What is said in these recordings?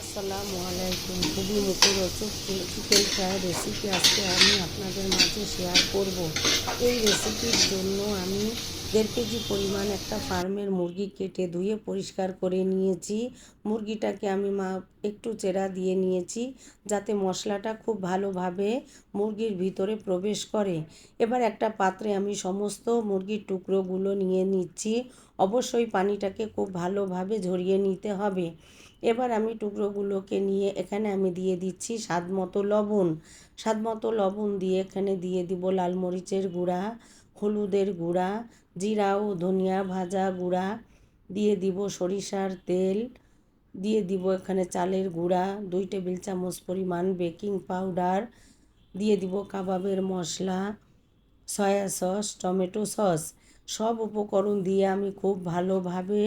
আসসালামু আলাইকুম। খুবই মুখরোচক চিকেন ফ্রাই রেসিপি আজকে আমি আপনাদের মাঝে শেয়ার করব। এই রেসিপির জন্য আমি দেড় কেজি পরিমাণ একটা ফার্মের মুরগি কেটে ধুয়ে পরিষ্কার করে নিয়েছি। মুরগিটাকে আমি মা একটু চেরা দিয়ে নিয়েছি যাতে মশলাটা খুব ভালোভাবে মুরগির ভিতরে প্রবেশ করে। এবার একটা পাত্রে আমি সমস্ত মুরগির টুকরোগুলো নিয়ে নিচ্ছি। অবশ্যই পানিটাকে খুব ভালোভাবে ঝরিয়ে নিতে হবে। এবার আমি টুকরোগুলোকে নিয়ে এখানে আমি দিয়ে দিচ্ছি স্বাদ মতো লবণ। স্বাদ মতো লবণ দিয়ে এখানে দিয়ে দিব লাল মরিচের গুঁড়া। হলুদের গুঁড়া, জিরা ও ধনিয়া ভাজা গুঁড়া দিয়ে দিব সরিষার তেল। দিয়ে দিব এখানে চালের গুঁড়া, দুই টেবিল চামচ পরিমাণ বেকিং পাউডার। দিয়ে দিব কাবাবের মশলা, সয়া সস, টমেটো সস। সব উপকরণ দিয়ে আমি খুব ভালোভাবে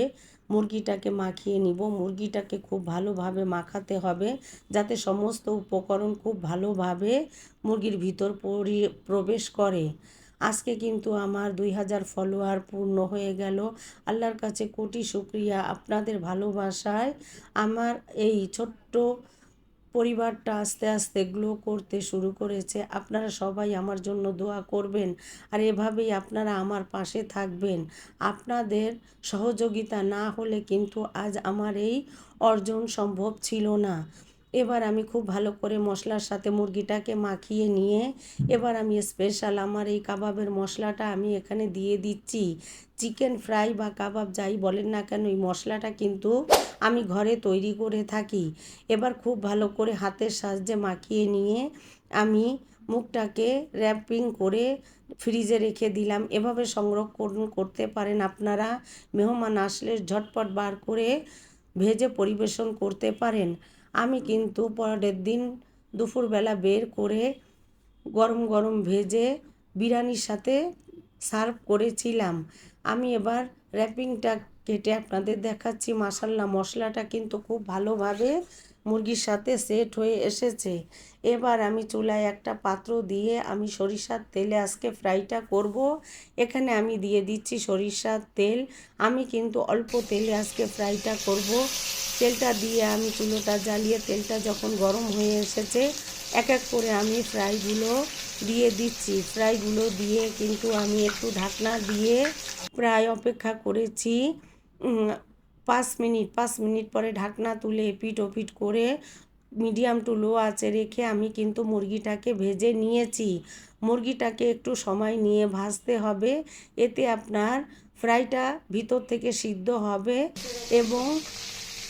মুরগিটাকে মাখিয়ে নিব। মুরগিটাকে খুব ভালোভাবে মাখাতে হবে যাতে সমস্ত উপকরণ খুব ভালোভাবে মুরগির ভিতর পরি, প্রবেশ করে। আজকে কিন্তু আমার দুই হাজার ফলোয়ার পূর্ণ হয়ে গেল। আল্লাহর কাছে কোটি শুক্রিয়া। আপনাদের ভালোবাসায় আমার এই ছোট্ট পরিবারটা আস্তে আস্তে গ্লো করতে শুরু করেছে। আপনারা সবাই আমার জন্য দোয়া করবেন আর এভাবেই আপনারা আমার পাশে থাকবেন। আপনাদের সহযোগিতা না হলে কিন্তু আজ আমার এই অর্জন সম্ভব ছিল না। এবার আমি খুব ভালো করে মশলার সাথে মুরগিটাকে মাখিয়ে নিয়ে এবার আমি স্পেশাল আমার এই কাবাবের মশলাটা আমি এখানে দিয়ে দিচ্ছি। চিকেন ফ্রাই বা কাবাব যাই বলেন না কেন, এই মশলাটা কিন্তু আমি ঘরে তৈরি করে থাকি। এবার খুব ভালো করে হাতের সাহায্যে মাখিয়ে নিয়ে আমি মুখটাকে র্যাপিং করে ফ্রিজে রেখে দিলাম। এভাবে সংরক্ষণ করতে পারেন আপনারা। মেহমান আসলে ঝটপট বার করে ভেজে পরিবেশন করতে পারেন। আমি কিন্তু পরের দিন দুপুরবেলা বের করে গরম গরম ভেজে বিরিয়ানির সাথে সার্ভ করেছিলাম। আমি এবার র্যাপিংটা কেটে আপনাদের দেখাচ্ছি। মাসাল্লা মশলাটা কিন্তু খুব ভালোভাবে মুরগির সাথে সেট হয়ে এসেছে। এবার আমি চুলায় একটা পাত্র দিয়ে আমি সরিষার তেলে আজকে ফ্রাইটা করব। এখানে আমি দিয়ে দিচ্ছি সরিষার তেল। আমি কিন্তু অল্প তেলে আজকে ফ্রাইটা করব। তেলটা দিয়ে আমি চুলোটা জ্বালিয়ে তেলটা যখন গরম হয়ে এসেছে এক এক করে আমি ফ্রাইগুলো দিয়ে দিচ্ছি। ফ্রাইগুলো দিয়ে কিন্তু আমি একটু ঢাকনা দিয়ে প্রায় অপেক্ষা করেছি পাঁচ মিনিট। পাঁচ মিনিট পরে ঢাকনা তুলে এপিট ওপিট করে মিডিয়াম টু লো আঁচে রেখে আমি কিন্তু মুরগিটাকে ভেজে নিয়েছি। মুরগিটাকে একটু সময় নিয়ে ভাজতে হবে, এতে আপনার ফ্রাইটা ভিতর থেকে সিদ্ধ হবে এবং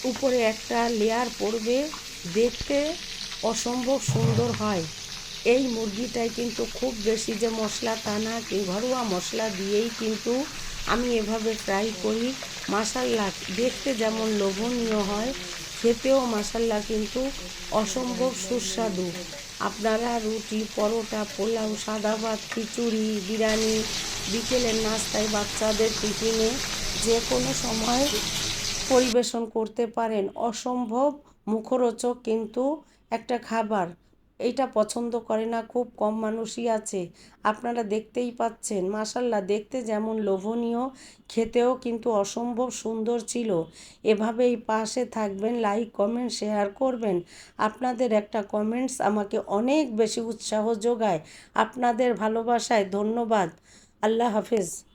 উপরে একটা লেয়ার পড়বে। দেখতে অসম্ভব সুন্দর হয়। এই মুরগিটায় কিন্তু খুব বেশি যে মশলা তা না ঘরোয়া মশলা দিয়েই কিন্তু আমি এভাবে ফ্রাই করি। মাসাল্লা দেখতে যেমন লোভনীয় হয়, খেতেও মাসাল্লা কিন্তু অসম্ভব সুস্বাদু। আপনারা রুটি, পরোটা, পোলাও, সাদা ভাত, খিচুড়ি, বিরিয়ানি, বিকেলের নাস্তায় বাচ্চাদের টিফিনে যে কোনো সময় পরিবেশন করতে পারেন। অসম্ভব মুখরোচক কিন্তু একটা খাবার। এইটা পছন্দ করে না, খুব কম মানুষই আছে। আপনারা দেখতেই পাচ্ছেন মাসাল্লাহ দেখতে যেমন লোভনীয়, খেতেও কিন্তু অসম্ভব সুন্দর ছিল। এভাবেই পাশে থাকবেন লাইক কমেন্ট শেয়ার করবেন। আপনাদের একটা কমেন্টস আমাকে অনেক বেশি উৎসাহ যোগায়। আপনাদের ভালোবাসায় ধন্যবাদ। আল্লাহ হাফেজ।